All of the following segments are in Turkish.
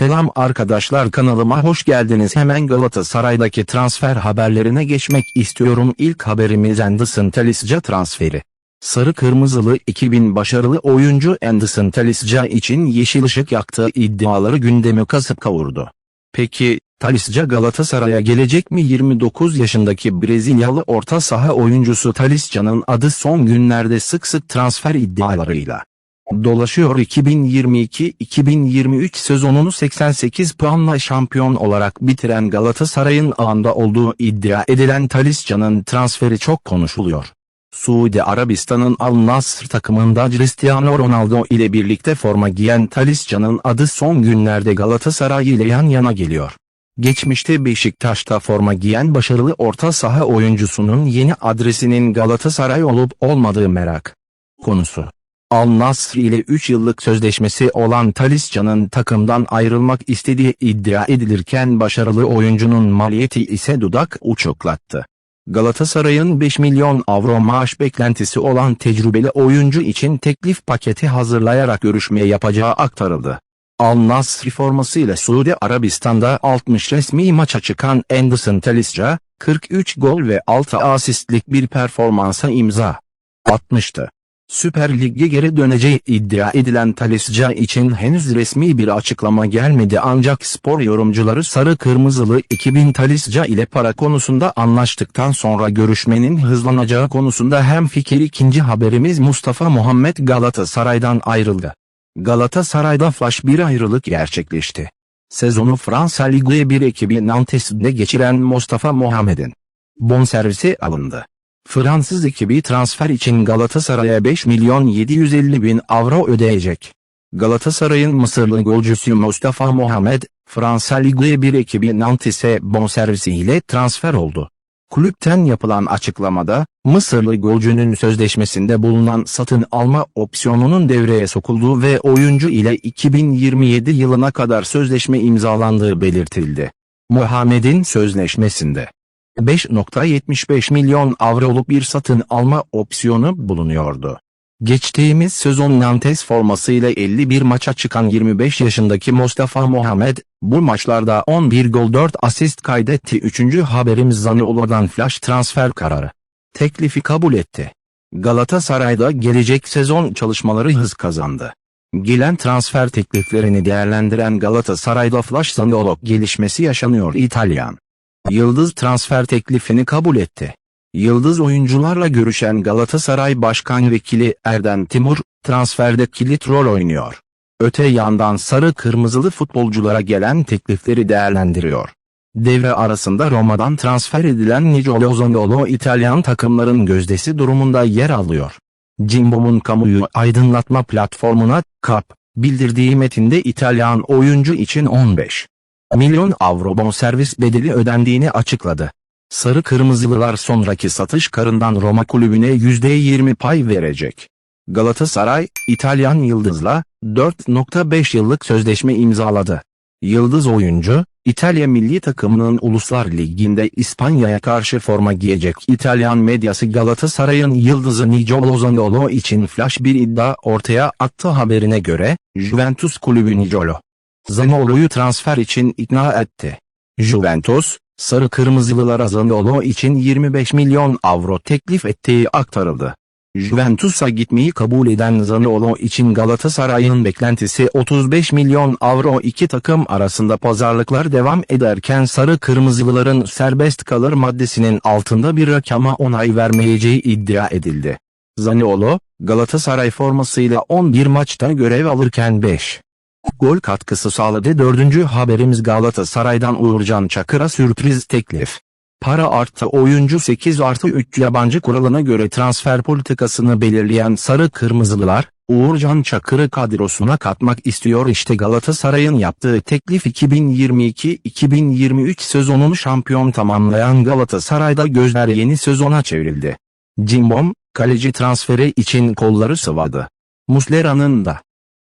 Selam arkadaşlar kanalıma hoş geldiniz. Hemen Galatasaray'daki transfer haberlerine geçmek istiyorum. İlk haberimiz Anderson Talisca transferi. Sarı Kırmızılı 2000 başarılı oyuncu Anderson Talisca için yeşil ışık yaktığı iddiaları gündemi kasıp kavurdu. Peki, Talisca Galatasaray'a gelecek mi 29 yaşındaki Brezilyalı orta saha oyuncusu Talisca'nın adı son günlerde sık sık transfer iddialarıyla dolaşıyor 2022-2023 sezonunu 88 puanla şampiyon olarak bitiren Galatasaray'ın ağında olduğu iddia edilen Talisca'nın transferi çok konuşuluyor. Suudi Arabistan'ın Al Nassr takımında Cristiano Ronaldo ile birlikte forma giyen Talisca'nın adı son günlerde Galatasaray ile yan yana geliyor. Geçmişte Beşiktaş'ta forma giyen başarılı orta saha oyuncusunun yeni adresinin Galatasaray olup olmadığı merak konusu. Al Nassr ile 3 yıllık sözleşmesi olan Talisca'nın takımdan ayrılmak istediği iddia edilirken başarılı oyuncunun maliyeti ise dudak uçuklattı. Galatasaray'ın 5 milyon avro maaş beklentisi olan tecrübeli oyuncu için teklif paketi hazırlayarak görüşmeye yapacağı aktarıldı. Al Nassr formasıyla Suudi Arabistan'da 60 resmi maça çıkan Anderson Talisca, 43 gol ve 6 asistlik bir performansa imza atmıştı. Süper Lig'e geri döneceği iddia edilen Talisca için henüz resmi bir açıklama gelmedi ancak spor yorumcuları Sarı Kırmızılı 2000 Talisca ile para konusunda anlaştıktan sonra görüşmenin hızlanacağı konusunda hem fikir ikinci haberimiz Mustafa Muhammed Galatasaray'dan ayrıldı. Galatasaray'da flash bir ayrılık gerçekleşti. Sezonu Fransa Ligi 1 ekibi Nantes'de geçiren Mustafa Muhammed'in bonservisi alındı. Fransız ekibi transfer için Galatasaray'a 5 milyon 750 bin avro ödeyecek. Galatasaray'ın Mısırlı golcüsü Mustafa Muhammed, Fransa Ligi 1 ekibi Nantes'e bonservisiyle transfer oldu. Kulüpten yapılan açıklamada, Mısırlı golcünün sözleşmesinde bulunan satın alma opsiyonunun devreye sokulduğu ve oyuncu ile 2027 yılına kadar sözleşme imzalandığı belirtildi. Muhammed'in sözleşmesinde 5.75 milyon avroluk bir satın alma opsiyonu bulunuyordu. Geçtiğimiz sezon Nantes formasıyla 51 maça çıkan 25 yaşındaki Mustafa Muhammed, bu maçlarda 11 gol 4 asist kaydetti. Üçüncü haberimiz Zaniolo'dan flash transfer kararı. Teklifi kabul etti. Galatasaray'da gelecek sezon çalışmaları hız kazandı. Gelen transfer tekliflerini değerlendiren Galatasaray'da flash Zaniolo gelişmesi yaşanıyor İtalyan. Yıldız transfer teklifini kabul etti. Yıldız oyuncularla görüşen Galatasaray Başkan Vekili Erden Timur, transferde kilit rol oynuyor. Öte yandan sarı kırmızılı futbolculara gelen teklifleri değerlendiriyor. Devre arasında Roma'dan transfer edilen Nicolo Zaniolo İtalyan takımların gözdesi durumunda yer alıyor. Cimbom'un kamuoyu aydınlatma platformuna, KAP, bildirdiği metinde İtalyan oyuncu için 15 milyon avro bonservis bedeli ödendiğini açıkladı. Sarı Kırmızılılar sonraki satış karından Roma kulübüne %20 pay verecek. Galatasaray, İtalyan Yıldız'la 4.5 yıllık sözleşme imzaladı. Yıldız oyuncu, İtalya milli takımının Uluslar Ligi'nde İspanya'ya karşı forma giyecek İtalyan medyası Galatasaray'ın yıldızı Nicolo Zaniolo için flash bir iddia ortaya attı haberine göre, Juventus kulübü Nicolo Zaniolo'yu transfer için ikna etti. Juventus, Sarı Kırmızılılara Zaniolo için 25 milyon avro teklif ettiği aktarıldı. Juventus'a gitmeyi kabul eden Zaniolo için Galatasaray'ın beklentisi 35 milyon avro iki takım arasında pazarlıklar devam ederken Sarı Kırmızılıların serbest kalır maddesinin altında bir rakama onay vermeyeceği iddia edildi. Zaniolo, Galatasaray formasıyla 11 maçta görev alırken 5 gol katkısı sağladı. Dördüncü haberimiz Galatasaray'dan Uğurcan Çakır'a sürpriz teklif. Para arttı oyuncu 8 artı 3 yabancı kuralına göre transfer politikasını belirleyen Sarı Kırmızılılar, Uğurcan Çakır'ı kadrosuna katmak istiyor işte Galatasaray'ın yaptığı teklif 2022-2023 sezonunu şampiyon tamamlayan Galatasaray'da gözler yeni sezona çevrildi. Cimbom, kaleci transferi için kolları sıvadı. Muslera'nın da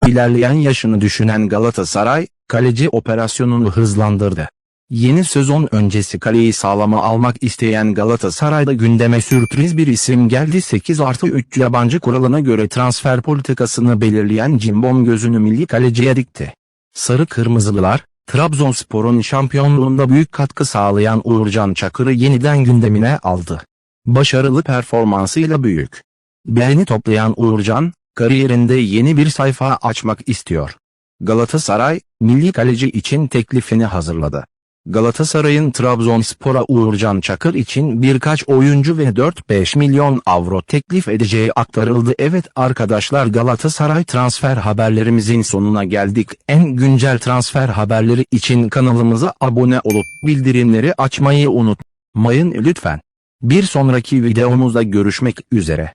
İlerleyen yaşını düşünen Galatasaray, kaleci operasyonunu hızlandırdı. Yeni sezon öncesi kaleyi sağlama almak isteyen Galatasaray'da gündeme sürpriz bir isim geldi 8 artı 3 yabancı kuralına göre transfer politikasını belirleyen Cimbom gözünü milli kaleciye dikti. Sarı Kırmızılılar, Trabzonspor'un şampiyonluğunda büyük katkı sağlayan Uğurcan Çakır'ı yeniden gündemine aldı. Başarılı performansıyla büyük beğeni toplayan Uğurcan, kariyerinde yeni bir sayfa açmak istiyor. Galatasaray, milli kaleci için teklifini hazırladı. Galatasaray'ın Trabzonspor'a Uğurcan Çakır için birkaç oyuncu ve 4-5 milyon avro teklif edeceği aktarıldı. Evet arkadaşlar Galatasaray transfer haberlerimizin sonuna geldik. En güncel transfer haberleri için kanalımıza abone olup bildirimleri açmayı unutmayın lütfen. Bir sonraki videomuzda görüşmek üzere.